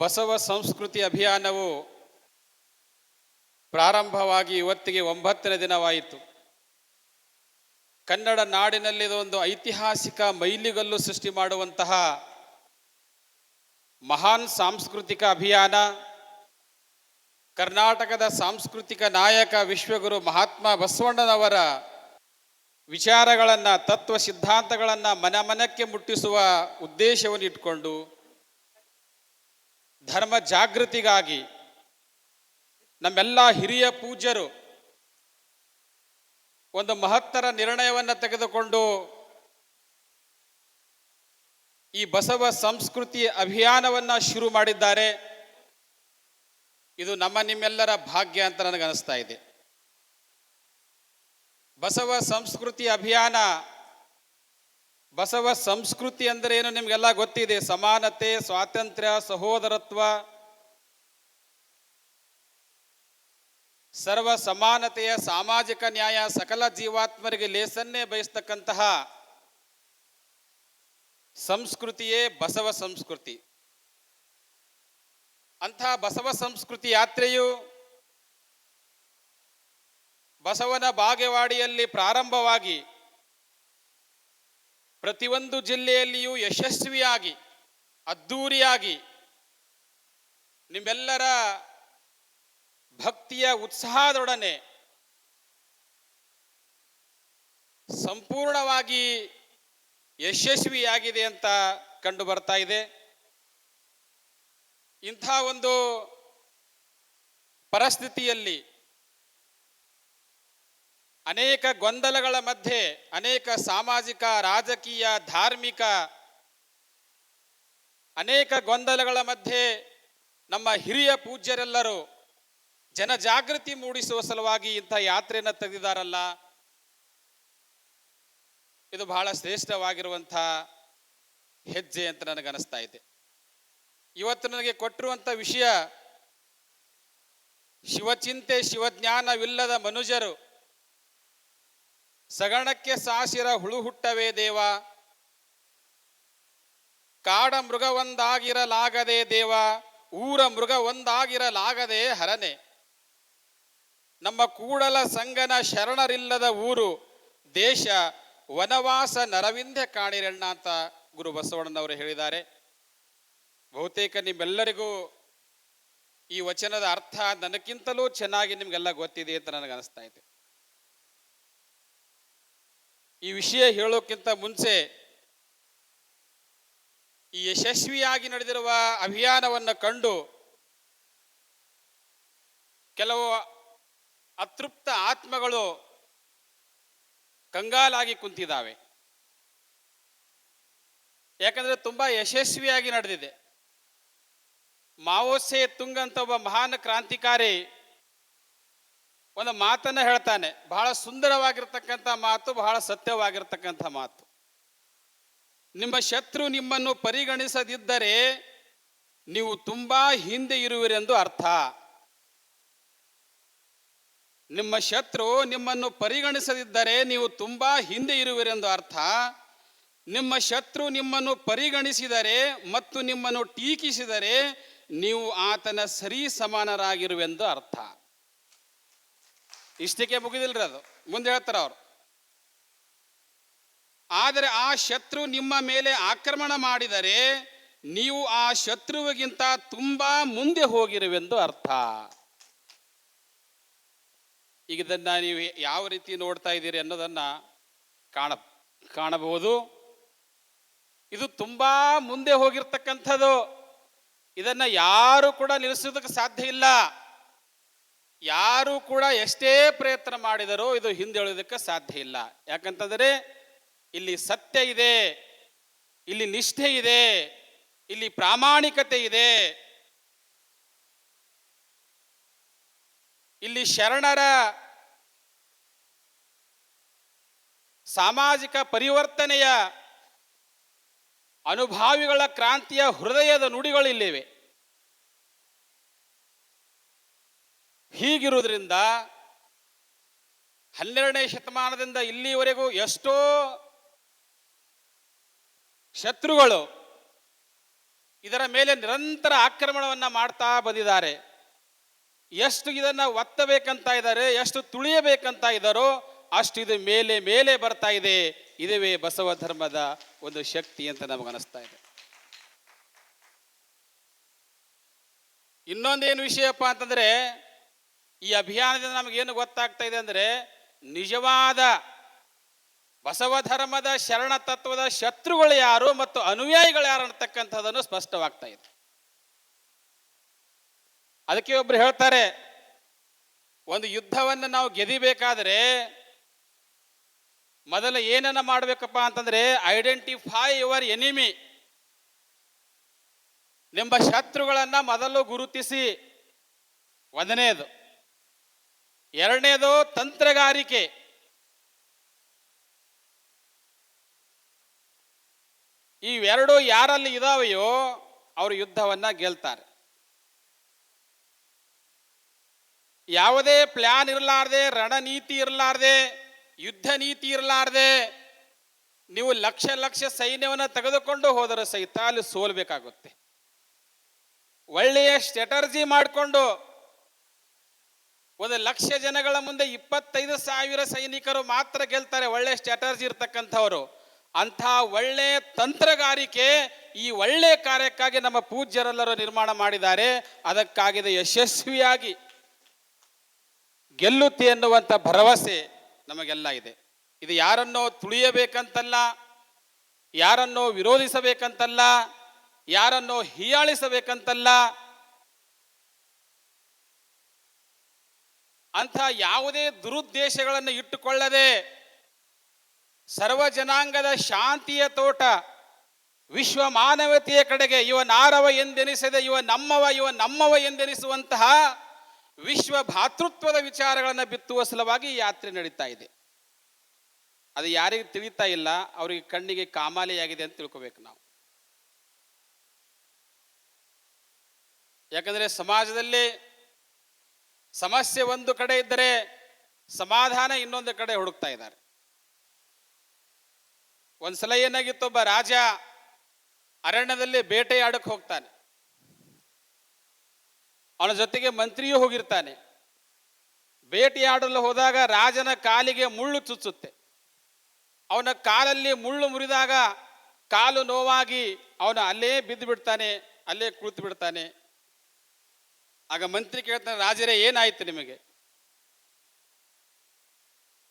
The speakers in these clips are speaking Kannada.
ಬಸವ ಸಂಸ್ಕೃತಿ ಅಭಿಯಾನವು ಪ್ರಾರಂಭವಾಗಿ ಇವತ್ತಿಗೆ ಒಂಬತ್ತನೇ ದಿನವಾಯಿತು. ಕನ್ನಡ ನಾಡಿನಲ್ಲಿ ಒಂದು ಐತಿಹಾಸಿಕ ಮೈಲಿಗಲ್ಲು ಸೃಷ್ಟಿ ಮಾಡುವಂತಹ ಮಹಾನ್ ಸಾಂಸ್ಕೃತಿಕ ಅಭಿಯಾನ. ಕರ್ನಾಟಕದ ಸಾಂಸ್ಕೃತಿಕ ನಾಯಕ ವಿಶ್ವಗುರು ಮಹಾತ್ಮ ಬಸವಣ್ಣನವರ ವಿಚಾರಗಳನ್ನು, ತತ್ವ ಸಿದ್ಧಾಂತಗಳನ್ನು ಮನಮನಕ್ಕೆ ಮುಟ್ಟಿಸುವ ಉದ್ದೇಶವನ್ನು ಇಟ್ಕೊಂಡು ಧರ್ಮ ಜಾಗೃತಿಗಾಗಿ ನಮ್ಮೆಲ್ಲ ಹಿರಿಯ ಪೂಜ್ಯರು ಒಂದು ಮಹತ್ತರ ನಿರ್ಣಯವನ್ನು ತೆಗೆದುಕೊಂಡು ಈ ಬಸವ ಸಂಸ್ಕೃತಿ ಅಭಿಯಾನವನ್ನು ಶುರು ಮಾಡಿದ್ದಾರೆ. ಇದು ನಮ್ಮ ನಿಮ್ಮೆಲ್ಲರ ಭಾಗ್ಯ ಅಂತ ನನಗನ್ನಿಸ್ತಾ ಇದೆ. ಬಸವ ಸಂಸ್ಕೃತಿ ಅಭಿಯಾನ ಬಸವ ಸಂಸ್ಕೃತಿ ಅಂದರೆ ಏನು ನಿಮಗೆಲ್ಲ ಗೊತ್ತಿದೆ? ಸಮಾನತೆ, ಸ್ವಾತಂತ್ರ್ಯ, ಸಹೋದರತ್ವ, ಸರ್ವ ಸಮಾನತೆಯ ಸಾಮಾಜಿಕ ನ್ಯಾಯ, ಸಕಲ ಜೀವಾತ್ಮರಿಗೆ ಲೇಸನ್ನೇ ಬಯಸ್ತಕ್ಕಂತಹ ಸಂಸ್ಕೃತಿಯೇ ಬಸವ ಸಂಸ್ಕೃತಿ. ಅಂಥ ಬಸವ ಸಂಸ್ಕೃತಿ ಯಾತ್ರೆಯು ಬಸವನ ಬಾಗೇವಾಡಿಯಲ್ಲಿ ಪ್ರಾರಂಭವಾಗಿ ಪ್ರತಿಯೊಂದು ಜಿಲ್ಲೆಯಲ್ಲಿಯೂ ಯಶಸ್ವಿಯಾಗಿ ಅದ್ಧೂರಿಯಾಗಿ ನಿಮ್ಮೆಲ್ಲರ ಭಕ್ತಿಯ ಉತ್ಸಾಹದೊಡನೆ ಸಂಪೂರ್ಣವಾಗಿ ಯಶಸ್ವಿಯಾಗಿದೆ ಅಂತ ಕಂಡು ಬರ್ತಾ ಇದೆ. ಇಂಥ ಒಂದು ಪರಿಸ್ಥಿತಿಯಲ್ಲಿ ಅನೇಕ ಗೊಂದಲಗಳ ಮಧ್ಯೆ, ಅನೇಕ ಸಾಮಾಜಿಕ, ರಾಜಕೀಯ, ಧಾರ್ಮಿಕ, ಅನೇಕ ಗೊಂದಲಗಳ ಮಧ್ಯೆ ನಮ್ಮ ಹಿರಿಯ ಪೂಜ್ಯರೆಲ್ಲರೂ ಜನಜಾಗೃತಿ ಮೂಡಿಸುವ ಸಲುವಾಗಿ ಇಂಥ ಯಾತ್ರೆಯನ್ನು ತೆಗೆದಿದ್ದಾರಲ್ಲ. ಇದು ಬಹಳ ಶ್ರೇಷ್ಠವಾಗಿರುವಂಥ ಹೆಜ್ಜೆ ಅಂತ ನನಗನ್ನಿಸ್ತಾ ಇದೆ. ಇವತ್ತು ನನಗೆ ಕೊಟ್ಟಿರುವಂಥ ವಿಷಯ ಶಿವಚಿಂತೆ ಶಿವಜ್ಞಾನವಿಲ್ಲದ ಮನುಜರು ಸಗಣಕ್ಕೆ ಸಾಸಿರ ಹುಳು ಹುಟ್ಟವೇ ದೇವ? ಕಾಡ ಮೃಗ ಒಂದಾಗಿರಲಾಗದೆ ದೇವ, ಊರ ಮೃಗ ಒಂದಾಗಿರಲಾಗದೆ ಹರನೆ. ನಮ್ಮ ಕೂಡಲ ಸಂಗನ ಶರಣರಿಲ್ಲದ ಊರು, ದೇಶ, ವನವಾಸ ನರವಿಂದೆ ಕಾಣಿರಣ್ಣ ಅಂತ ಗುರು ಬಸವಣ್ಣನವರು ಹೇಳಿದ್ದಾರೆ. ಬಹುತೇಕ ನಿಮ್ಮೆಲ್ಲರಿಗೂ ಈ ವಚನದ ಅರ್ಥ ನನಗಿಂತಲೂ ಚೆನ್ನಾಗಿ ನಿಮಗೆಲ್ಲ ಗೊತ್ತಿದೆ ಅಂತ ನನಗೆ ಅನಿಸ್ತಾ ಇದೆ. ಈ ವಿಷಯ ಹೇಳೋಕ್ಕಿಂತ ಮುಂಚೆ ಈ ಯಶಸ್ವಿಯಾಗಿ ನಡೆದಿರುವ ಅಭಿಯಾನವನ್ನು ಕಂಡು ಕೆಲವು ಅತೃಪ್ತ ಆತ್ಮಗಳು ಕಂಗಾಲಾಗಿ ಕುಂತಿದ್ದಾವೆ. ಯಾಕಂದರೆ ತುಂಬಾ ಯಶಸ್ವಿಯಾಗಿ ನಡೆದಿದೆ. ಮಾವೋಸೆ ತುಂಗ್ ಅಂತ ಒಬ್ಬ ಮಹಾನ್ ಕ್ರಾಂತಿಕಾರಿ ಒಂದು ಮಾತನ್ನ ಹೇಳ್ತಾನೆ. ಬಹಳ ಸುಂದರವಾಗಿರ್ತಕ್ಕಂಥ ಮಾತು, ಬಹಳ ಸತ್ಯವಾಗಿರ್ತಕ್ಕಂಥ ಮಾತು. ನಿಮ್ಮ ಶತ್ರು ನಿಮ್ಮನ್ನು ಪರಿಗಣಿಸದಿದ್ದರೆ ನೀವು ತುಂಬಾ ಹಿಂದೆ ಇರುವಿರೆಂದು ಅರ್ಥ. ನಿಮ್ಮ ಶತ್ರು ನಿಮ್ಮನ್ನು ಪರಿಗಣಿಸದಿದ್ದರೆ ನೀವು ತುಂಬಾ ಹಿಂದೆ ಇರುವಿರೆಂದು ಅರ್ಥ. ನಿಮ್ಮ ಶತ್ರು ನಿಮ್ಮನ್ನು ಪರಿಗಣಿಸಿದರೆ ಮತ್ತು ನಿಮ್ಮನ್ನು ಟೀಕಿಸಿದರೆ ನೀವು ಆತನ ಸರಿ ಸಮಾನರಾಗಿರುವೆಂದು ಅರ್ಥ. ಇಷ್ಟಕ್ಕೆ ಮುಗಿದಿಲ್ರಿ ಅದು. ಮುಂದೆ ಹೇಳ್ತಾರ ಅವರು. ಆದರೆ ಆ ಶತ್ರು ನಿಮ್ಮ ಮೇಲೆ ಆಕ್ರಮಣ ಮಾಡಿದರೆ ನೀವು ಆ ಶತ್ರುವಿಗಿಂತ ತುಂಬಾ ಮುಂದೆ ಹೋಗಿರುವೆಂದು ಅರ್ಥ. ಈಗ ಇದನ್ನ ನೀವು ಯಾವ ರೀತಿ ನೋಡ್ತಾ ಇದ್ದೀರಿ ಅನ್ನೋದನ್ನ ಕಾಣ, ಕಾಣಬಹುದು. ಇದು ತುಂಬಾ ಮುಂದೆ ಹೋಗಿರ್ತಕ್ಕಂಥದ್ದು. ಇದನ್ನ ಯಾರು ಕೂಡ ನಿಲ್ಲಿಸೋದಕ್ಕೆ ಸಾಧ್ಯ ಇಲ್ಲ. ಯಾರು ಕೂಡ ಎಷ್ಟೇ ಪ್ರಯತ್ನ ಮಾಡಿದರೂ ಇದು ಹಿಂದೆಳೆಯೋದಕ್ಕೆ ಸಾಧ್ಯ ಇಲ್ಲ. ಯಾಕಂತಂದರೆ ಇಲ್ಲಿ ಸತ್ಯ ಇದೆ, ಇಲ್ಲಿ ನಿಷ್ಠೆ ಇದೆ, ಇಲ್ಲಿ ಪ್ರಾಮಾಣಿಕತೆ ಇದೆ. ಇಲ್ಲಿ ಶರಣರ ಸಾಮಾಜಿಕ ಪರಿವರ್ತನೆಯ ಅನುಭಾವಿಗಳ ಕ್ರಾಂತಿಯ ಹೃದಯದ ನುಡಿಗಳು ಇಲ್ಲಿವೆ ಹೀಗಿರುವುದರಿಂದ ಹನ್ನೆರಡನೇ ಶತಮಾನದಿಂದ ಇಲ್ಲಿವರೆಗೂ ಎಷ್ಟೋ ಶತ್ರುಗಳು ಇದರ ಮೇಲೆ ನಿರಂತರ ಆಕ್ರಮಣವನ್ನು ಮಾಡ್ತಾ ಬಂದಿದ್ದಾರೆ. ಎಷ್ಟು ಇದನ್ನ ಒತ್ತಬೇಕಂತ ಇದ್ದಾರೆ, ಎಷ್ಟು ತುಳಿಯಬೇಕಂತ ಇದ್ದಾರೋ ಅಷ್ಟು ಇದು ಮೇಲೆ ಮೇಲೆ ಬರ್ತಾ ಇದೆ. ಇದುವೇ ಬಸವ ಧರ್ಮದ ಒಂದು ಶಕ್ತಿ ಅಂತ ನಮಗನಿಸ್ತಾ ಇದೆ. ಇನ್ನೊಂದೇನು ವಿಷಯಪ್ಪ ಅಂತಂದ್ರೆ ಈ ಅಭಿಯಾನದಿಂದ ನಮಗೇನು ಗೊತ್ತಾಗ್ತಾ ಇದೆ ಅಂದರೆ ನಿಜವಾದ ಬಸವ ಧರ್ಮದ ಶರಣ ತತ್ವದ ಶತ್ರುಗಳು ಯಾರು ಮತ್ತು ಅನುಯಾಯಿಗಳು ಯಾರು ಅಂತಕ್ಕಂಥದ್ದನ್ನು ಸ್ಪಷ್ಟವಾಗ್ತಾ ಇದೆ ಅದಕ್ಕೆ ಒಬ್ರು ಹೇಳ್ತಾರೆ, ಒಂದು ಯುದ್ಧವನ್ನು ನಾವು ಗೆದಿಬೇಕಾದ್ರೆ ಮೊದಲು ಏನನ್ನ ಮಾಡಬೇಕಪ್ಪ ಅಂತಂದ್ರೆ ಐಡೆಂಟಿಫೈ ಯುವರ್ ಎನಿಮಿ ನಿಮ್ಮ ಶತ್ರುಗಳನ್ನ ಮೊದಲು ಗುರುತಿಸಿ. ಒಂದನೇದು ಎರಡನೇದು ತಂತ್ರಗಾರಿಕೆ. ಇವೆರಡು ಯಾರಲ್ಲಿ ಇದಾವೆಯೋ ಅವರು ಯುದ್ಧವನ್ನ ಗೆಲ್ತಾರೆ. ಯಾವುದೇ ಪ್ಲಾನ್ ಇರಲಾರ್ದೆ, ರಣನೀತಿ ಇರಲಾರ್ದೆ, ಯುದ್ಧ ನೀತಿ ಇರಲಾರ್ದೆ, ನೀವು ಲಕ್ಷ ಲಕ್ಷ ಸೈನ್ಯವನ್ನು ತೆಗೆದುಕೊಂಡು ಹೋದರೆ ಸಹಿತ ಅಲ್ಲಿ ಸೋಲ್ಬೇಕಾಗುತ್ತೆ. ಒಳ್ಳೆಯ ಸ್ಟ್ರಾಟರ್ಜಿ ಮಾಡಿಕೊಂಡು ಒಂದು ಲಕ್ಷ ಜನಗಳ ಮುಂದೆ ಇಪ್ಪತ್ತೈದು ಸಾವಿರ ಸೈನಿಕರು ಮಾತ್ರ ಗೆಲ್ತಾರೆ, ಒಳ್ಳೆ ಸ್ಟ್ರಾಟರ್ಜಿ ಇರ್ತಕ್ಕಂಥವ್ರು. ಅಂಥ ಒಳ್ಳೆ ತಂತ್ರಗಾರಿಕೆ ಈ ಒಳ್ಳೆ ಕಾರ್ಯಕ್ಕಾಗಿ ನಮ್ಮ ಪೂಜ್ಯರೆಲ್ಲರೂ ನಿರ್ಮಾಣ ಮಾಡಿದ್ದಾರೆ. ಅದಕ್ಕಾಗಿದೆ ಯಶಸ್ವಿಯಾಗಿ ಗೆಲ್ಲುತ್ತೆ ಎನ್ನುವಂಥ ಭರವಸೆ ನಮಗೆಲ್ಲ ಇದೆ. ಇದು ಯಾರನ್ನೋ ತುಳಿಯಬೇಕಂತಲ್ಲ, ಯಾರನ್ನೋ ವಿರೋಧಿಸಬೇಕಂತಲ್ಲ, ಯಾರನ್ನೋ ಹೀಯಾಳಿಸಬೇಕಂತಲ್ಲ ಅಂಥ ಯಾವುದೇ ದುರುದ್ದೇಶಗಳನ್ನು ಇಟ್ಟುಕೊಳ್ಳದೆ ಸರ್ವ ಜನಾಂಗದ ಶಾಂತಿಯ ತೋಟ, ವಿಶ್ವ ಮಾನವತೆಯ ಕಡೆಗೆ ಇವ ನಾರವ ಎಂದೆನಿಸದೆ ಇವ ನಮ್ಮವ ಇವ ನಮ್ಮವ ಎಂದೆನಿಸುವಂತಹ ವಿಶ್ವ ಭಾತೃತ್ವದ ವಿಚಾರಗಳನ್ನು ಬಿತ್ತುವ ಸಲುವಾಗಿ ಯಾತ್ರೆ ನಡೀತಾ ಇದೆ. ಅದು ಯಾರಿಗೆ ತಿಳಿತಾ ಇಲ್ಲ, ಅವರಿಗೆ ಕಣ್ಣಿಗೆ ಕಾಮಾಲೆಯಾಗಿದೆ ಅಂತ ತಿಳ್ಕೊಬೇಕು ನಾವು. ಯಾಕಂದರೆ ಸಮಾಜದಲ್ಲಿ ಸಮಸ್ಯೆ ಒಂದು ಕಡೆ ಇದ್ದರೆ ಸಮಾಧಾನ ಇನ್ನೊಂದು ಕಡೆ ಹುಡುಕ್ತಾ ಇದ್ದಾರೆ. ಒಂದ್ಸಲ ಏನಾಗಿತ್ತು ಒಬ್ಬ ರಾಜ ಅರಣ್ಯದಲ್ಲಿ ಬೇಟೆಯಾಡಕ್ಕೆ ಹೋಗ್ತಾನೆ. ಅವನ ಜೊತೆಗೆ ಮಂತ್ರಿಯೂ ಹೋಗಿರ್ತಾನೆ. ಬೇಟೆಯಾಡಲು ಹೋದಾಗ ರಾಜನ ಕಾಲಿಗೆ ಮುಳ್ಳು ಚುಚ್ಚುತ್ತೆ. ಅವನ ಕಾಲಲ್ಲಿ ಮುಳ್ಳು ಮುರಿದಾಗ ಕಾಲು ನೋವಾಗಿ ಅವನು ಅಲ್ಲೇ ಬಿದ್ದು ಬಿಡ್ತಾನೆ ಅಲ್ಲೇ ಕುಳಿತು ಬಿಡ್ತಾನೆ ಆಗ ಮಂತ್ರಿ ಕೇಳ್ತಾನೆ, ರಾಜರೇ, ಏನಾಯ್ತು ನಿಮಗೆ?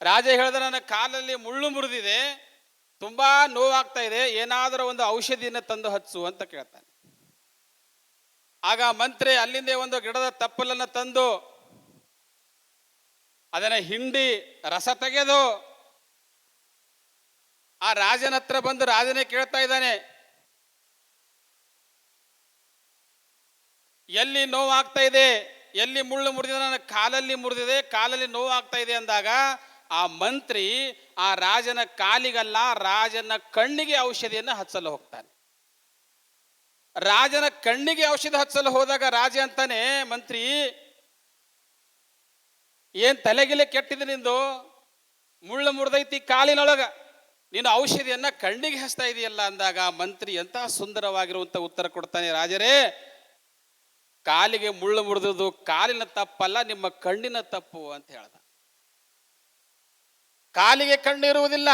ರಾಜ ಹೇಳಿದ, ನನ್ನ ಕಾಲಲ್ಲಿ ಮುಳ್ಳು ಮುರಿದಿದೆ, ತುಂಬಾ ನೋವಾಗ್ತಾ ಇದೆ, ಏನಾದರೂ ಒಂದು ಔಷಧಿಯನ್ನು ತಂದು ಹಚ್ಚು ಅಂತ ಕೇಳ್ತಾನೆ. ಆಗ ಮಂತ್ರಿ ಅಲ್ಲಿಂದ ಒಂದು ಗಿಡದ ತಪ್ಪಲನ್ನು ತಂದು, ಅದನ್ನ ಹಿಂಡಿ ರಸ ತೆಗೆದು, ಆ ರಾಜನ ಹತ್ರ ಬಂದು ರಾಜನೇ ಕೇಳ್ತಾ ಇದ್ದಾನೆ ಎಲ್ಲಿ ನೋವಾಗ್ತಾ ಇದೆ? ಎಲ್ಲಿ ಮುಳ್ಳು ಮುರಿದಿದೆ ನನ್ನ ಕಾಲಲ್ಲಿ ಮುರಿದಿದೆ, ಕಾಲಲ್ಲಿ ನೋವಾಗ್ತಾ ಇದೆ ಅಂದಾಗ ಆ ಮಂತ್ರಿ ಆ ರಾಜನ ಕಾಲಿಗಲ್ಲ, ರಾಜನ ಕಣ್ಣಿಗೆ ಔಷಧಿಯನ್ನು ಹಚ್ಚಲು ಹೋಗ್ತಾನೆ. ರಾಜನ ಕಣ್ಣಿಗೆ ಔಷಧ ಹಚ್ಚಲು ಹೋದಾಗ ರಾಜ ಅಂತಾನೆ, ಮಂತ್ರಿ, ಏನ್ ತಲೆಗಿಲೆ ಕೆಟ್ಟಿದೆ ನಿಂದು? ಮುಳ್ಳು ಮುರಿದೈತಿ ಕಾಲಿನೊಳಗ. ನೀನು ಔಷಧಿಯನ್ನ ಕಣ್ಣಿಗೆ ಹಚ್ತಾ ಇದೆಯಲ್ಲ ಅಂದಾಗ ಮಂತ್ರಿ ಎಂತ ಸುಂದರವಾಗಿರುವಂತ ಉತ್ತರ ಕೊಡ್ತಾನೆ ರಾಜರೇ ಕಾಲಿಗೆ ಮುಳ್ಳು ಮುರಿದದು ಕಾಲಿನ ತಪ್ಪಲ್ಲ, ನಿಮ್ಮ ಕಣ್ಣಿನ ತಪ್ಪು ಅಂತ ಹೇಳ್ದ. ಕಾಲಿಗೆ ಕಣ್ಣಿರುವುದಿಲ್ಲ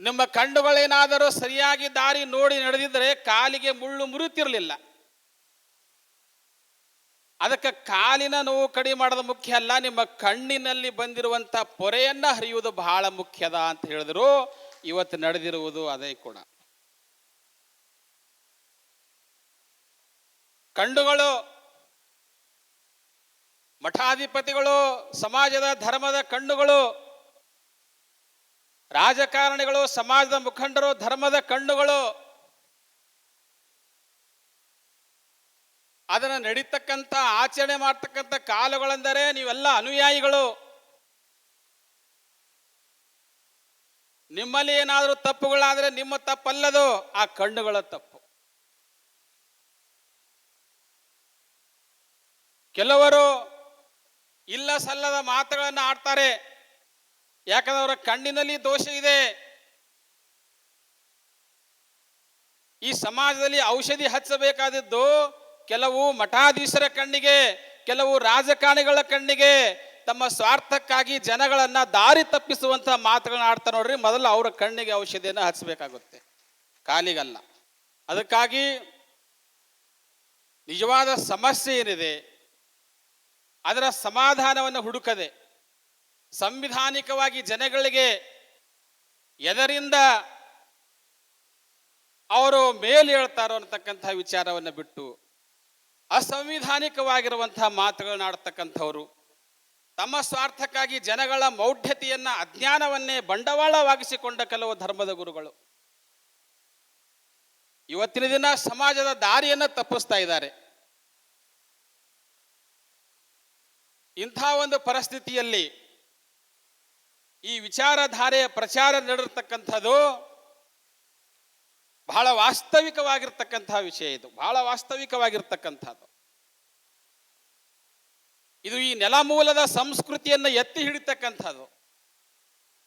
ನಿಮ್ಮ ಕಣ್ಣುಗಳೇನಾದರೂ ಸರಿಯಾಗಿ ದಾರಿ ನೋಡಿ ನಡೆದಿದ್ರೆ ಕಾಲಿಗೆ ಮುಳ್ಳು ಮುರಿತಿರಲಿಲ್ಲ ಅದಕ್ಕೆ ಕಾಲಿನ ನೋವು ಕಡಿಮೆ ಮಾಡೋದು ಮುಖ್ಯ ಅಲ್ಲ, ನಿಮ್ಮ ಕಣ್ಣಿನಲ್ಲಿ ಬಂದಿರುವಂತ ಪೊರೆಯನ್ನ ಹರಿಯುವುದು ಬಹಳ ಮುಖ್ಯದ ಅಂತ ಹೇಳಿದ್ರು. ಇವತ್ತು ನಡೆದಿರುವುದು ಅದೇ ಕೂಡ ಕಣ್ಣುಗಳು ಮಠಾಧಿಪತಿಗಳು, ಸಮಾಜದ ಧರ್ಮದ ಕಣ್ಣುಗಳು ರಾಜಕಾರಣಿಗಳು, ಸಮಾಜದ ಮುಖಂಡರು, ಧರ್ಮದ ಕಣ್ಣುಗಳು ಅದನ್ನು ನಡೀತಕ್ಕಂಥ, ಆಚರಣೆ ಮಾಡ್ತಕ್ಕಂಥ ಕಾಲುಗಳೆಂದರೆ ನೀವೆಲ್ಲ ಅನುಯಾಯಿಗಳು. ನಿಮ್ಮಲ್ಲಿ ಏನಾದರೂ ತಪ್ಪುಗಳಾದರೆ ನಿಮ್ಮ ತಪ್ಪಲ್ಲದು, ಆ ಕಣ್ಣುಗಳ ತಪ್ಪು. ಕೆಲವರು ಇಲ್ಲ ಸಲ್ಲದ ಮಾತುಗಳನ್ನು ಆಡ್ತಾರೆ. ಯಾಕಂದ್ರೆ ಅವರ ಕಣ್ಣಿನಲ್ಲಿ ದೋಷ ಇದೆ. ಈ ಸಮಾಜದಲ್ಲಿ ಔಷಧಿ ಹಚ್ಚಬೇಕಾದದ್ದು ಕೆಲವು ಮಠಾಧೀಶರ ಕಣ್ಣಿಗೆ, ಕೆಲವು ರಾಜಕಾರಣಿಗಳ ಕಣ್ಣಿಗೆ, ತಮ್ಮ ಸ್ವಾರ್ಥಕ್ಕಾಗಿ ಜನಗಳನ್ನ ದಾರಿ ತಪ್ಪಿಸುವಂತ ಮಾತುಗಳನ್ನ ಆಡ್ತಾರೆ ನೋಡ್ರಿ, ಮೊದಲು ಅವರ ಕಣ್ಣಿಗೆ ಔಷಧಿಯನ್ನು ಹಚ್ಚಬೇಕಾಗುತ್ತೆ. ಕಾಲಿಗಲ್ಲ ಅದಕ್ಕಾಗಿ ನಿಜವಾದ ಸಮಸ್ಯೆ ಏನಿದೆ ಅದರ ಸಮಾಧಾನವನ್ನು ಹುಡುಕದೆ ಸಂವಿಧಾನಿಕವಾಗಿ ಜನಗಳಿಗೆ ಎದರಿಂದ ಅವರು ಮೇಲೇಳ್ತಾರೋ ಅನ್ನತಕ್ಕಂಥ ವಿಚಾರವನ್ನು ಬಿಟ್ಟು ಅಸಂವಿಧಾನಿಕವಾಗಿರುವಂತಹ ಮಾತುಗಳನ್ನ ಆಡ್ತಕ್ಕಂಥವ್ರು ತಮ್ಮ ಸ್ವಾರ್ಥಕ್ಕಾಗಿ ಜನಗಳ ಮೌಢ್ಯತೆಯನ್ನು, ಅಜ್ಞಾನವನ್ನೇ ಬಂಡವಾಳವಾಗಿಸಿಕೊಂಡ ಕೆಲವು ಧರ್ಮದ ಗುರುಗಳು. ಇವತ್ತಿನ ದಿನ ಸಮಾಜದ ದಾರಿಯನ್ನು ತಪ್ಪಿಸ್ತಾ ಇದ್ದಾರೆ. ಇಂಥ ಒಂದು ಪರಿಸ್ಥಿತಿಯಲ್ಲಿ ಈ ವಿಚಾರಧಾರೆಯ ಪ್ರಚಾರ ನಡೆರ್ತಕ್ಕಂಥದ್ದು ಬಹಳ ವಾಸ್ತವಿಕವಾಗಿರ್ತಕ್ಕಂತಹ ವಿಷಯ ಇದು, ಬಹಳ ವಾಸ್ತವಿಕವಾಗಿರ್ತಕ್ಕಂಥದ್ದು. ಇದು ಈ ನೆಲಮೂಲದ ಸಂಸ್ಕೃತಿಯನ್ನು ಎತ್ತಿ ಹಿಡಿತಕ್ಕಂಥದ್ದು.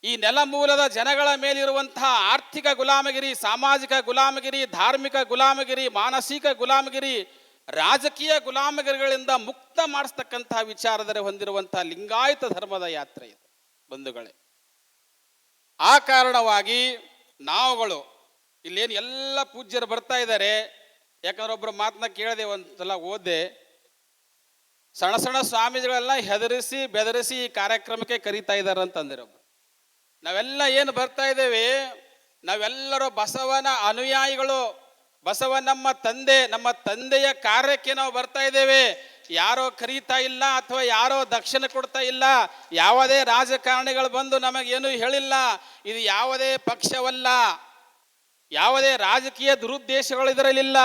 ಈ ನೆಲಮೂಲದ ಜನಗಳ ಮೇಲಿರುವಂತಹ ಆರ್ಥಿಕ ಗುಲಾಮಗಿರಿ, ಸಾಮಾಜಿಕ ಗುಲಾಮಗಿರಿ, ಧಾರ್ಮಿಕ ಗುಲಾಮಗಿರಿ, ಮಾನಸಿಕ ಗುಲಾಮಗಿರಿ ರಾಜಕೀಯ ಗುಲಾಮಗಿರಿಗಳಿಂದ ಮುಕ್ತ ಮಾಡಿಸ್ತಕ್ಕಂತಹ ವಿಚಾರದರೆ ಹೊಂದಿರುವಂತಹ ಲಿಂಗಾಯತ ಧರ್ಮದ ಯಾತ್ರೆ ಇದು, ಬಂಧುಗಳೇ. ಆ ಕಾರಣವಾಗಿ ನಾವುಗಳು, ಇಲ್ಲೇನು ಎಲ್ಲ ಪೂಜ್ಯರು ಬರ್ತಾ ಇದ್ದಾರೆ. ಯಾಕಂದ್ರೆ ಒಬ್ಬರು ಮಾತನ್ನ ಕೇಳಿದೆ ಒಂದ್ಸಲ ಓದೆ ಸಣ್ಣ ಸಣ್ಣ ಸ್ವಾಮೀಜಿಗಳೆಲ್ಲ ಹೆದರಿಸಿ, ಬೆದರಿಸಿ ಈ ಕಾರ್ಯಕ್ರಮಕ್ಕೆ ಕರೀತಾ ಇದ್ದಾರೆ ಅಂತಂದಿರೋ ನಾವೆಲ್ಲ ಏನು ಬರ್ತಾ ಇದ್ದೇವೆ, ನಾವೆಲ್ಲರೂ ಬಸವನ ಅನುಯಾಯಿಗಳು. ಬಸವ ನಮ್ಮ ತಂದೆ, ನಮ್ಮ ತಂದೆಯ ಕಾರ್ಯಕ್ಕೆ ನಾವು ಬರ್ತಾ ಇದ್ದೇವೆ. ಯಾರೋ ಕರೀತಾ ಇಲ್ಲ ಅಥವಾ ಯಾರೋ ದಕ್ಷಿಣ ಕೊಡ್ತಾ ಇಲ್ಲ, ಯಾವುದೇ ರಾಜಕಾರಣಿಗಳು ಬಂದು ನಮಗೇನು ಹೇಳಿಲ್ಲ. ಇದು ಯಾವುದೇ ಪಕ್ಷವಲ್ಲ. ಯಾವುದೇ ರಾಜಕೀಯ ದುರುದ್ದೇಶಗಳು ಇದರಲ್ಲಿಲ್ಲ.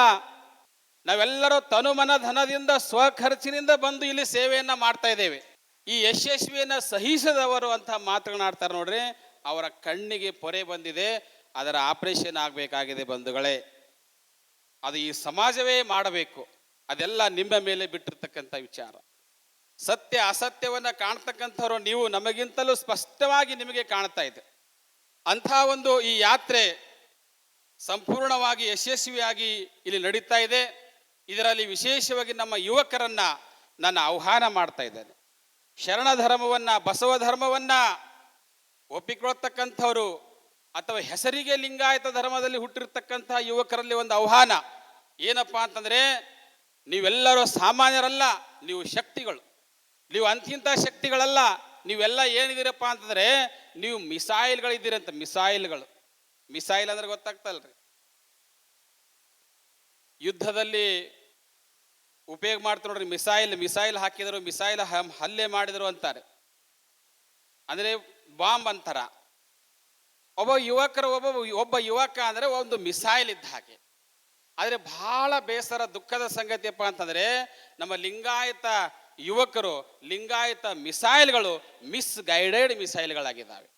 ನಾವೆಲ್ಲರೂ ತನುಮನ ಧನದಿಂದ ಸ್ವಖರ್ಚಿನಿಂದ ಬಂದು ಇಲ್ಲಿ ಸೇವೆಯನ್ನು ಮಾಡ್ತಾ ಇದ್ದೇವೆ. ಈ ಯಶಸ್ವಿಯನ್ನ ಸಹಿಸದವರು ಅಂತ ಮಾತನಾಡ್ತಾರೆ ನೋಡ್ರಿ, ಅವರ ಕಣ್ಣಿಗೆ ಪೊರೆ ಬಂದಿದೆ, ಅದರ ಆಪರೇಷನ್ ಆಗಬೇಕಾಗಿದೆ ಬಂಧುಗಳೇ. ಅದು ಈ ಸಮಾಜವೇ ಮಾಡಬೇಕು. ಅದೆಲ್ಲ ನಿಮ್ಮ ಮೇಲೆ ಬಿಟ್ಟಿರ್ತಕ್ಕಂಥ ವಿಚಾರ. ಸತ್ಯ ಅಸತ್ಯವನ್ನು ಕಾಣ್ತಕ್ಕಂಥವ್ರು ನೀವು ನಮಗಿಂತಲೂ ಸ್ಪಷ್ಟವಾಗಿ ನಿಮಗೆ ಕಾಣ್ತಾ ಇದೆ. ಅಂಥ ಒಂದು ಈ ಯಾತ್ರೆ ಸಂಪೂರ್ಣವಾಗಿ ಯಶಸ್ವಿಯಾಗಿ ಇಲ್ಲಿ ನಡೀತಾ ಇದೆ. ಇದರಲ್ಲಿ ವಿಶೇಷವಾಗಿ ನಮ್ಮ ಯುವಕರನ್ನ ನಾನು ಆಹ್ವಾನ ಮಾಡ್ತಾ ಇದ್ದೇನೆ. ಶರಣ ಧರ್ಮವನ್ನ, ಬಸವ ಧರ್ಮವನ್ನ ಒಪ್ಪಿಕೊಳ್ತಕ್ಕಂಥವ್ರು ಅಥವಾ ಹೆಸರಿಗೆ ಲಿಂಗಾಯತ ಧರ್ಮದಲ್ಲಿ ಹುಟ್ಟಿರ್ತಕ್ಕಂಥ ಯುವಕರಲ್ಲಿ ಒಂದು ಆಹ್ವಾನ. ಏನಪ್ಪಾ ಅಂತಂದ್ರೆ, ನೀವೆಲ್ಲರೂ ಸಾಮಾನ್ಯರಲ್ಲ, ನೀವು ಶಕ್ತಿಗಳು. ನೀವು ಅಂತಿಂಥ ಶಕ್ತಿಗಳಲ್ಲ, ನೀವೆಲ್ಲ ಏನಿದ್ದೀರಪ್ಪ ಅಂತಂದ್ರೆ, ನೀವು ಮಿಸೈಲ್ಗಳಿದ್ದೀರಂತ ಮಿಸೈಲ್ಗಳು. ಮಿಸೈಲ್ ಅಂದ್ರೆ ಗೊತ್ತಾಗ್ತಲ್ರಿ. ಯುದ್ಧದಲ್ಲಿ ಉಪಯೋಗ ಮಾಡ್ತಾರೆ ನೋಡ್ರಿ, ಮಿಸೈಲ್ ಮಿಸೈಲ್ ಹಾಕಿದ್ರು, ಮಿಸೈಲ್ ಹಲ್ಲೆ ಮಾಡಿದ್ರು ಅಂತಾರೆ. ಅಂದ್ರೆ ಬಾಂಬ್ ಅಂತಾರ. ಒಬ್ಬ ಯುವಕರು, ಒಬ್ಬ ಒಬ್ಬ ಯುವಕ ಅಂದ್ರೆ ಒಂದು ಮಿಸೈಲ್ ಇದ್ದ ಹಾಗೆ. ಆದರೆ ಬಹಳ ಬೇಸರ ದುಃಖದ ಸಂಗತಿಯಪ್ಪ ಅಂತಂದರೆ ನಮ್ಮ ಲಿಂಗಾಯತ ಯುವಕರು, ಲಿಂಗಾಯತ ಮಿಸೈಲ್ಗಳು ಮಿಸ್ ಗೈಡೆಡ್ ಮಿಸೈಲ್ಗಳಾಗಿದ್ದಾವೆ.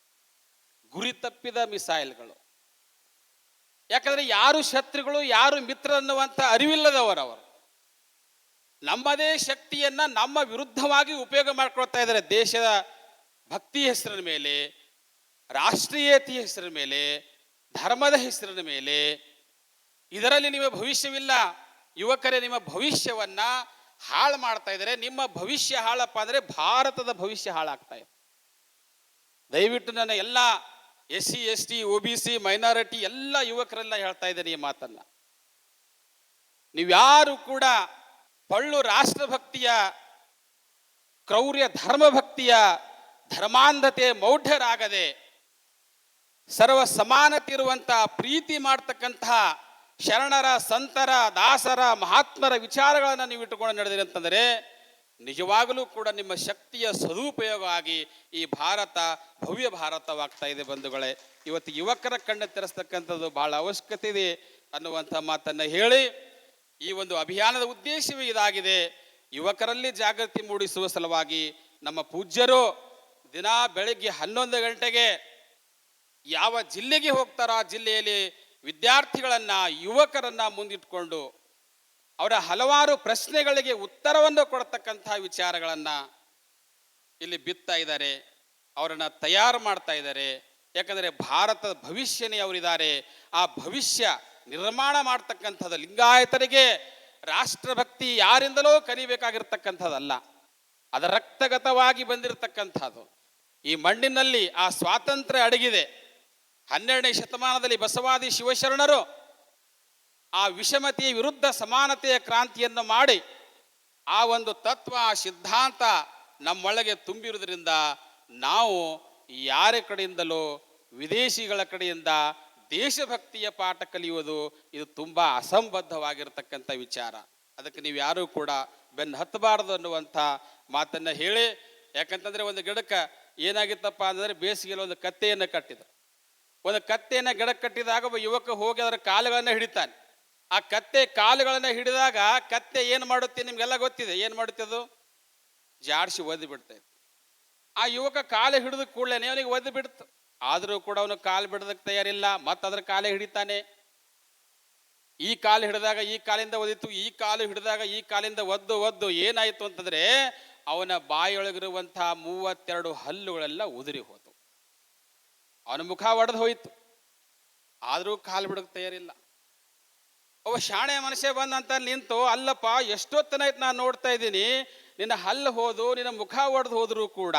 ಗುರಿ ತಪ್ಪಿದ ಮಿಸೈಲ್ಗಳು. ಯಾಕಂದ್ರೆ ಯಾರು ಶತ್ರುಗಳು, ಯಾರು ಮಿತ್ರ ಅನ್ನುವಂಥ ಅರಿವಿಲ್ಲದವರು ಅವರು ನಮ್ಮದೇ ಶಕ್ತಿಯನ್ನ ನಮ್ಮ ವಿರುದ್ಧವಾಗಿ ಉಪಯೋಗ ಮಾಡ್ಕೊಳ್ತಾ ಇದ್ದಾರೆ ದೇಶದ ಭಕ್ತಿ ಹೆಸರಿನ ಮೇಲೆ ರಾಷ್ಟ್ರೀಯತೆಯ ಹೆಸರಿನ ಮೇಲೆ, ಧರ್ಮದ ಹೆಸರಿನ ಮೇಲೆ ಇದರಲ್ಲಿ ನಿಮ್ಮ ಭವಿಷ್ಯವಿಲ್ಲ. ಯುವಕರೇ, ನಿಮ್ಮ ಭವಿಷ್ಯವನ್ನ ಹಾಳು ಮಾಡ್ತಾ ಇದ್ದಾರೆ. ನಿಮ್ಮ ಭವಿಷ್ಯ ಹಾಳಪ್ಪ ಅಂದ್ರೆ ಭಾರತದ ಭವಿಷ್ಯ ಹಾಳಾಗ್ತಾ ಇದೆ. ದಯವಿಟ್ಟು ನನ್ನ ಎಲ್ಲ S C, S T O B C, minority ಎಲ್ಲ ಯುವಕರೆಲ್ಲ ಹೇಳ್ತಾ ಇದ್ದೇನೆ ಈ ಮಾತನ್ನ. ನೀವ್ಯಾರು ಕೂಡ ಪಳ್ಳು ರಾಷ್ಟ್ರಭಕ್ತಿಯ, ಕ್ರೌರ್ಯ ಧರ್ಮಭಕ್ತಿಯ, ಧರ್ಮಾಂಧತೆ ಮೌಢ್ಯರಾಗದೆ ಸರ್ವ ಸಮಾನತೆ ಇರುವಂತಹ ಪ್ರೀತಿ ಮಾಡ್ತಕ್ಕಂತಹ ಶರಣರ, ಸಂತರ, ದಾಸರ, ಮಹಾತ್ಮರ ವಿಚಾರಗಳನ್ನು ನೀವು ಇಟ್ಟುಕೊಂಡು ನಡೆದಿರಿ ಅಂತಂದರೆ, ನಿಜವಾಗಲೂ ಕೂಡ ನಿಮ್ಮ ಶಕ್ತಿಯ ಸದುಪಯೋಗ ಆಗಿ ಈ ಭಾರತ, ಭವ್ಯ ಭಾರತವಾಗ್ತಾ ಇದೆ ಬಂಧುಗಳೇ. ಇವತ್ತು ಯುವಕರ ಕಣ್ಣು ತೆರೆಸ್ತಕ್ಕಂಥದ್ದು ಬಹಳ ಅವಶ್ಯಕತೆ ಇದೆ ಅನ್ನುವಂಥ ಮಾತನ್ನು ಹೇಳಿ, ಈ ಒಂದು ಅಭಿಯಾನದ ಉದ್ದೇಶವೇ ಇದಾಗಿದೆ. ಯುವಕರಲ್ಲಿ ಜಾಗೃತಿ ಮೂಡಿಸುವ ಸಲುವಾಗಿ ನಮ್ಮ ಪೂಜ್ಯರು ದಿನ ಬೆಳಗ್ಗೆ ಹನ್ನೊಂದು ಗಂಟೆಗೆ ಯಾವ ಜಿಲ್ಲೆಗೆ ಹೋಗ್ತಾರೋ ಆ ಜಿಲ್ಲೆಯಲ್ಲಿ ವಿದ್ಯಾರ್ಥಿಗಳನ್ನ, ಯುವಕರನ್ನ ಮುಂದಿಟ್ಕೊಂಡು ಅವರ ಹಲವಾರು ಪ್ರಶ್ನೆಗಳಿಗೆ ಉತ್ತರವನ್ನು ಕೊಡತಕ್ಕಂಥ ವಿಚಾರಗಳನ್ನ ಇಲ್ಲಿ ಬಿತ್ತಾ ಇದ್ದಾರೆ, ಅವರನ್ನು ತಯಾರು ಮಾಡ್ತಾ ಇದ್ದಾರೆ. ಯಾಕಂದರೆ ಭಾರತದ ಭವಿಷ್ಯನೇ ಅವರಿದ್ದಾರೆ. ಆ ಭವಿಷ್ಯ ನಿರ್ಮಾಣ ಮಾಡ್ತಕ್ಕಂಥದ್ದು ಲಿಂಗಾಯತರಿಗೆ ರಾಷ್ಟ್ರಭಕ್ತಿ ಯಾರಿಂದಲೋ ಕಲಿಬೇಕಾಗಿರ್ತಕ್ಕಂಥದ್ದಲ್ಲ. ಅದ ರಕ್ತಗತವಾಗಿ ಬಂದಿರತಕ್ಕಂಥದ್ದು. ಈ ಮಣ್ಣಿನಲ್ಲಿ ಆ ಸ್ವಾತಂತ್ರ್ಯ ಅಡಗಿದೆ. ಹನ್ನೆರಡನೇ ಶತಮಾನದಲ್ಲಿ ಬಸವಾದಿ ಶಿವಶರಣರು ಆ ವಿಷಮತೆಯ ವಿರುದ್ಧ ಸಮಾನತೆಯ ಕ್ರಾಂತಿಯನ್ನು ಮಾಡಿ ಆ ಒಂದು ತತ್ವ, ಆ ಸಿದ್ಧಾಂತ ನಮ್ಮೊಳಗೆ ತುಂಬಿರುವುದರಿಂದ ನಾವು ಯಾರ ಕಡೆಯಿಂದಲೂ ವಿದೇಶಿಗಳ ಕಡೆಯಿಂದ ದೇಶಭಕ್ತಿಯ ಪಾಠ ಕಲಿಯುವುದು ಇದು ತುಂಬ ಅಸಂಬದ್ಧವಾಗಿರತಕ್ಕಂಥ ವಿಚಾರ. ಅದಕ್ಕೆ ನೀವು ಯಾರೂ ಕೂಡ ಬೆನ್ನು ಹತ್ತಬಾರದು ಅನ್ನುವಂಥ ಮಾತನ್ನು ಹೇಳಿ. ಯಾಕಂತಂದರೆ ಒಂದು ಗಿಡಕ್ಕೆ ಏನಾಗಿತ್ತಪ್ಪ ಅಂದರೆ ಬೇಸಿಗೆಯಲ್ಲಿ ಒಂದು ಕತ್ತೆಯನ್ನು ಕಟ್ಟಿದ್ರು. ಒಂದು ಕತ್ತೆಯನ್ನು ಗಿಡ ಕಟ್ಟಿದಾಗ ಒಬ್ಬ ಯುವಕ ಹೋಗಿ ಅದರ ಕಾಲುಗಳನ್ನು ಹಿಡಿತಾನೆ. ಆ ಕತ್ತೆ ಕಾಲುಗಳನ್ನು ಹಿಡಿದಾಗ ಕತ್ತೆ ಏನು ಮಾಡುತ್ತೆ ನಿಮಗೆಲ್ಲ ಗೊತ್ತಿದೆ? ಏನು ಮಾಡುತ್ತೆ ಅದು? ಜಾಡಿಸಿ ಒದ್ದು ಬಿಡ್ತೈತೆ ಆ ಯುವಕ ಕಾಲು ಹಿಡಿದ ಕೂಡಲೇ ಅವನಿಗೆ ಒದ್ದು ಬಿಡ್ತು. ಆದರೂ ಕೂಡ ಅವನು ಕಾಲು ಬಿಡೋದಕ್ಕೆ ತಯಾರಿಲ್ಲ, ಮತ್ತೆ ಅದರ ಕಾಲೇ ಹಿಡಿತಾನೆ. ಈ ಕಾಲು ಹಿಡಿದಾಗ ಈ ಕಾಲಿಂದ ಒದಿತ್ತು ಈ ಕಾಲು ಹಿಡಿದಾಗ ಈ ಕಾಲಿಂದ ಒದ್ದು ಒದ್ದು ಏನಾಯಿತು ಅಂತಂದರೆ ಅವನ ಬಾಯೊಳಗಿರುವಂತಹ ಮೂವತ್ತೆರಡು ಹಲ್ಲುಗಳೆಲ್ಲ ಉದುರಿ ಹೋದವು ಅವನ ಮುಖ ಒಡೆದು ಹೋಯಿತು. ಆದರೂ ಕಾಲು ಬಿಡೋಕೆ ತಯಾರಿಲ್ಲ. ಅವ ಶಾಣೆ ಮನುಷ್ಯ ಬಂದಂತ ನಿಂತು, ಅಲ್ಲಪ್ಪ ಎಷ್ಟೊತ್ತನಾಯ್ತು ನಾನು ನೋಡ್ತಾ ಇದ್ದೀನಿ, ನಿನ್ನ ಹಲ್ಲು ಹೋದು, ನಿನ್ನ ಮುಖ ಒಡೆದು ಹೋದರೂ ಕೂಡ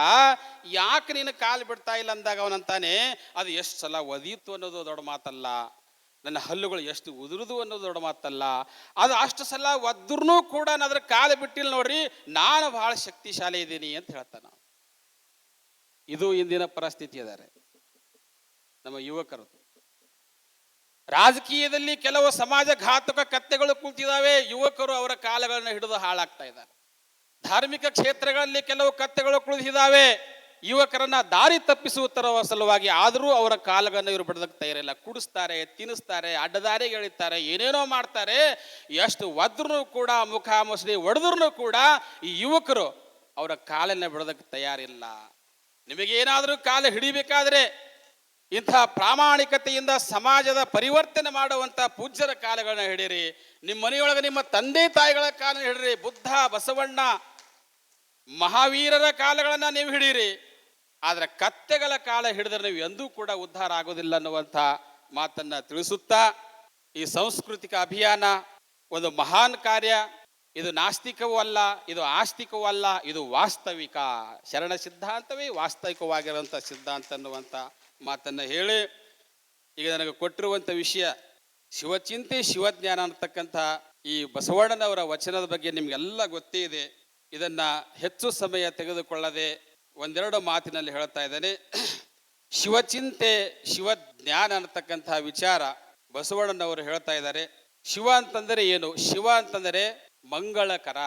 ಯಾಕೆ ನೀನು ಕಾಲು ಬಿಡ್ತಾ ಇಲ್ಲ ಅಂದಾಗ ಅವನಂತಾನೆ ಅದು ಎಷ್ಟು ಸಲ ಒದಿಯಿತು ಅನ್ನೋದು ದೊಡ್ಡ ಮಾತಲ್ಲ. ನನ್ನ ಹಲ್ಲುಗಳು ಎಷ್ಟು ಉದುರುದು ಅನ್ನೋದು ದೊಡ್ಡ ಮಾತಲ್ಲ. ಅದು ಅಷ್ಟು ಸಲ ಒದ್ರೂ ಕೂಡ ನಾನು ಅದ್ರ ಕಾಲು ಬಿಟ್ಟಿಲ್ಲ ನೋಡ್ರಿ, ನಾನು ಬಹಳ ಶಕ್ತಿಶಾಲಿ ಇದ್ದೀನಿ ಅಂತ ಹೇಳ್ತಾನ ಇದು ಇಂದಿನ ಪರಿಸ್ಥಿತಿ ಅದಾರೆ. ನಮ್ಮ ಯುವಕರು. ರಾಜಕೀಯದಲ್ಲಿ ಕೆಲವು ಸಮಾಜ ಘಾತುಕ ಕತ್ತೆಗಳು ಕುಳಿತಿದ್ದಾವೆ ಯುವಕರು ಅವರ ಕಾಲಗಳನ್ನು ಹಿಡಿದು ಹಾಳಾಗ್ತಾ ಇದ್ದಾರೆ. ಧಾರ್ಮಿಕ ಕ್ಷೇತ್ರಗಳಲ್ಲಿ ಕೆಲವು ಕತ್ತೆಗಳು ಕುಳಿತಿದ್ದಾವೆ, ಯುವಕರನ್ನ ದಾರಿ ತಪ್ಪಿಸುವ ಸಲುವಾಗಿ ಆದರೂ ಅವರ ಕಾಲಗಳನ್ನು ಇವರು ಬಿಡದಕ್ಕೆ ತಯಾರಿಲ್ಲ. ಕುಡಿಸ್ತಾರೆ, ತಿನ್ನಿಸ್ತಾರೆ ಅಡ್ಡದಾರಿಗೆ ಎಳಿತಾರೆ, ಏನೇನೋ ಮಾಡ್ತಾರೆ, ಎಷ್ಟು ಒದ್ರೂ ಕೂಡ, ಮುಖ ಮುಸುಳಿ ಒಡೆದ್ರೂ ಕೂಡ ಈ ಯುವಕರು ಅವರ ಕಾಲನ್ನ ಬಿಡೋದಕ್ಕೆ ತಯಾರಿಲ್ಲ. ನಿಮಗೇನಾದರೂ ಕಾಲ ಹಿಡಿಬೇಕಾದ್ರೆ ಇಂಥ ಪ್ರಾಮಾಣಿಕತೆಯಿಂದ ಸಮಾಜದ ಪರಿವರ್ತನೆ ಮಾಡುವಂಥ ಪೂಜ್ಯರ ಕಾಲಗಳನ್ನ ಹಿಡೀರಿ ನಿಮ್ಮ ಮನೆಯೊಳಗೆ ನಿಮ್ಮ ತಂದೆ ತಾಯಿಗಳ ಕಾಲ ಹಿಡೀರಿ ಬುದ್ಧ, ಬಸವಣ್ಣ, ಮಹಾವೀರರ ಕಾಲಗಳನ್ನು ನೀವು ಹಿಡೀರಿ. ಆದ್ರೆ ಕತ್ತೆಗಳ ಕಾಲ ಹಿಡಿದ್ರೆ ನೀವು ಎಂದೂ ಕೂಡ ಉದ್ಧಾರ ಆಗೋದಿಲ್ಲ ಅನ್ನುವಂಥ ಮಾತನ್ನ ತಿಳಿಸುತ್ತಾ, ಈ ಸಾಂಸ್ಕೃತಿಕ ಅಭಿಯಾನ ಒಂದು ಮಹಾನ್ ಕಾರ್ಯ. ಇದು ನಾಸ್ತಿಕವೂ ಅಲ್ಲ, ಇದು ಆಸ್ತಿಕವೂ ಅಲ್ಲ, ಇದು ವಾಸ್ತವಿಕ. ಶರಣ ಸಿದ್ಧಾಂತವೇ ವಾಸ್ತವಿಕವಾಗಿರುವಂಥ ಸಿದ್ಧಾಂತ ಅನ್ನುವಂಥ ಮಾತನ್ನ ಹೇಳಿ, ಈಗ ನನಗೆ ಕೊಟ್ಟಿರುವಂಥ ವಿಷಯ ಶಿವಚಿಂತೆ ಶಿವಜ್ಞಾನ ಅಂತಕ್ಕಂಥ ಈ ಬಸವಣ್ಣನವರ ವಚನದ ಬಗ್ಗೆ ನಿಮಗೆಲ್ಲ ಗೊತ್ತೇ ಇದೆ. ಇದನ್ನ ಹೆಚ್ಚು ಸಮಯ ತೆಗೆದುಕೊಳ್ಳದೆ ಒಂದೆರಡು ಮಾತಿನಲ್ಲಿ ಹೇಳ್ತಾ ಇದ್ದೇನೆ. ಶಿವಚಿಂತೆ ಶಿವಜ್ಞಾನ ಅನ್ನತಕ್ಕಂಥ ವಿಚಾರ ಬಸವಣ್ಣನವರು ಹೇಳ್ತಾ ಇದ್ದಾರೆ. ಶಿವ ಅಂತಂದರೆ ಏನು? ಶಿವ ಅಂತಂದರೆ ಮಂಗಳಕರ.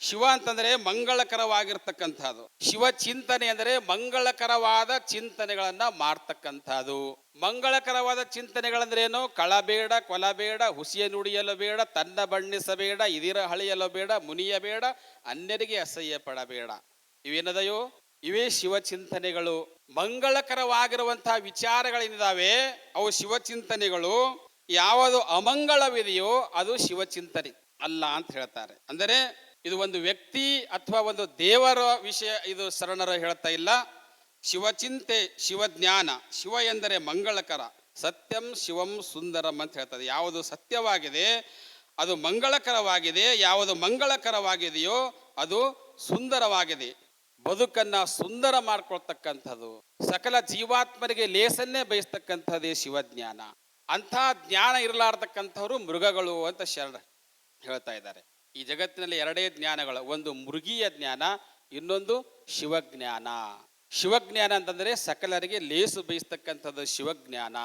ಶಿವ ಅಂತಂದ್ರೆ ಮಂಗಳಕರವಾಗಿರ್ತಕ್ಕಂಥದ್ದು. ಶಿವ ಚಿಂತನೆ ಅಂದರೆ ಮಂಗಳಕರವಾದ ಚಿಂತನೆಗಳನ್ನ ಮಾಡ್ತಕ್ಕಂಥದ್ದು ಮಂಗಳಕರವಾದ ಚಿಂತನೆಗಳಂದ್ರೇನು? ಕಳಬೇಡ ಕೊಲಬೇಡ ಹುಸಿಯ ನುಡಿಯಲು ಬೇಡ, ತನ್ನ ಬಣ್ಣಿಸಬೇಡ, ಇದಿರ ಹಳಿಯಲು ಬೇಡ ಮುನಿಯಬೇಡ ಅನ್ಯರಿಗೆ ಅಸಹ್ಯ ಪಡಬೇಡ. ಇವೇನದೆಯೋ ಇವೇ ಶಿವಚಿಂತನೆಗಳು ಮಂಗಳಕರವಾಗಿರುವಂತಹ ವಿಚಾರಗಳೇನಿದಾವೆ ಅವು ಶಿವಚಿಂತನೆಗಳು ಯಾವುದು ಅಮಂಗಳವಿದೆಯೋ ಅದು ಶಿವಚಿಂತನೆ ಅಲ್ಲ ಅಂತ ಹೇಳ್ತಾರೆ. ಅಂದರೆ ಇದು ಒಂದು ವ್ಯಕ್ತಿ ಅಥವಾ ಒಂದು ದೇವರ ವಿಷಯ ಇದು ಶರಣರ ಹೇಳ್ತಾ ಇಲ್ಲ. ಶಿವಚಿಂತೆ ಶಿವಜ್ಞಾನ, ಶಿವ ಎಂದರೆ ಮಂಗಳಕರ, ಸತ್ಯಂ ಶಿವಂ ಸುಂದರಂ ಅಂತ ಹೇಳ್ತದೆ. ಯಾವುದು ಸತ್ಯವಾಗಿದೆ, ಅದು ಮಂಗಳಕರವಾಗಿದೆ, ಯಾವುದು ಮಂಗಳಕರವಾಗಿದೆಯೋ ಅದು ಸುಂದರವಾಗಿದೆ. ಬದುಕನ್ನ ಸುಂದರ ಮಾಡ್ಕೊಳ್ತಕ್ಕಂಥದ್ದು, ಸಕಲ ಜೀವಾತ್ಮರಿಗೆ ಲೇಸನ್ನೇ ಬಯಸ್ತಕ್ಕಂಥದ್ದೇ ಶಿವಜ್ಞಾನ. ಅಂಥ ಜ್ಞಾನ ಇರಲಾರ್ದಕ್ಕಂಥವ್ರು ಮೃಗಗಳು ಅಂತ ಶರಣ ಹೇಳ್ತಾ ಇದ್ದಾರೆ. ಈ ಜಗತ್ತಿನಲ್ಲಿ ಎರಡೇ ಜ್ಞಾನಗಳು, ಒಂದು ಮೃಗೀಯ ಜ್ಞಾನ, ಇನ್ನೊಂದು ಶಿವಜ್ಞಾನ. ಶಿವಜ್ಞಾನ ಅಂತಂದ್ರೆ ಸಕಲರಿಗೆ ಲೇಸು ಬಯಸ್ತಕ್ಕಂಥದ್ದು ಶಿವಜ್ಞಾನ.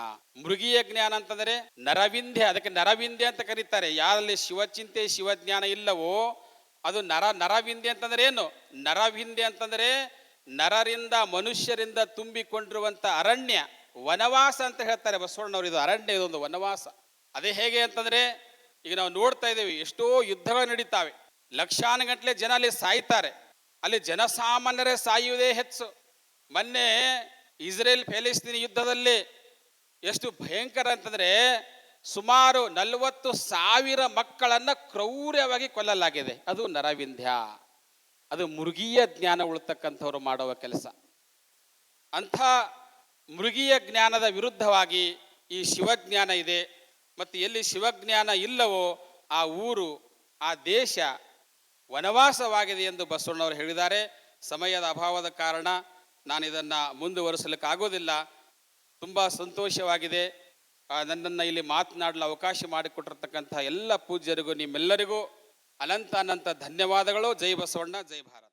ಮೃಗೀಯ ಜ್ಞಾನ ಅಂತಂದ್ರೆ ನರವಿಂದೆ ಅದಕ್ಕೆ ನರವಿಂದೆ ಅಂತ ಕರೀತಾರೆ. ಯಾರಲ್ಲಿ ಶಿವಚಿಂತೆ ಶಿವಜ್ಞಾನ ಇಲ್ಲವೋ, ಅದು ನರ ನರವಿಂದೆ ಅಂತಂದ್ರೆ ಏನು? ನರವಿಂದೆ ಅಂತಂದ್ರೆ ನರರಿಂದ, ಮನುಷ್ಯರಿಂದ ತುಂಬಿಕೊಂಡಿರುವಂತ ಅರಣ್ಯ, ವನವಾಸ ಅಂತ ಹೇಳ್ತಾರೆ ಬಸವಣ್ಣವ್ರು. ಇದು ಅರಣ್ಯ, ಇದೊಂದು ವನವಾಸ. ಅದೇ ಹೇಗೆ ಅಂತಂದ್ರೆ ಈಗ ನಾವು ನೋಡ್ತಾ ಇದ್ದೇವೆ, ಎಷ್ಟೋ ಯುದ್ಧಗಳು ನಡೀತಾವೆ. ಲಕ್ಷಾನುಗಟ್ಟಲೆ ಜನ ಅಲ್ಲಿ ಸಾಯ್ತಾರೆ. ಅಲ್ಲಿ ಜನಸಾಮಾನ್ಯರೇ ಸಾಯುವುದೇ ಹೆಚ್ಚು. ಮೊನ್ನೆ ಇಸ್ರೇಲ್ ಫೆಲಿಸ್ತೀನಿ ಯುದ್ಧದಲ್ಲಿ ಎಷ್ಟು ಭಯಂಕರ ಅಂತಂದರೆ ಸುಮಾರು ನಲವತ್ತು ಸಾವಿರ ಮಕ್ಕಳನ್ನು ಕ್ರೌರ್ಯವಾಗಿ ಕೊಲ್ಲಲಾಗಿದೆ. ಅದು ನರವಿಂಧ್ಯ ಅದು ಮೃಗೀಯ ಜ್ಞಾನ ಉಳ್ತಕ್ಕಂಥವ್ರು ಮಾಡುವ ಕೆಲಸ. ಅಂಥ ಮೃಗೀಯ ಜ್ಞಾನದ ವಿರುದ್ಧವಾಗಿ ಈ ಶಿವಜ್ಞಾನ ಇದೆ. ಮತ್ತು ಎಲ್ಲಿ ಶಿವಜ್ಞಾನ ಇಲ್ಲವೋ ಆ ಊರು, ಆ ದೇಶ ವನವಾಸವಾಗಿದೆ ಎಂದು ಬಸವಣ್ಣವರು ಹೇಳಿದ್ದಾರೆ. ಸಮಯದ ಅಭಾವದ ಕಾರಣ ನಾನು ಇದನ್ನು ಮುಂದುವರಿಸಲಿಕ್ಕಾಗೋದಿಲ್ಲ ತುಂಬ ಸಂತೋಷವಾಗಿದೆ. ನನ್ನನ್ನು ಇಲ್ಲಿ ಮಾತನಾಡಲು ಅವಕಾಶ ಮಾಡಿಕೊಟ್ಟಿರ್ತಕ್ಕಂಥ ಎಲ್ಲ ಪೂಜ್ಯರಿಗೂ ನಿಮ್ಮೆಲ್ಲರಿಗೂ ಅನಂತ ಅನಂತ ಧನ್ಯವಾದಗಳು. ಜೈ ಬಸವಣ್ಣ, ಜೈ ಭಾರತ್.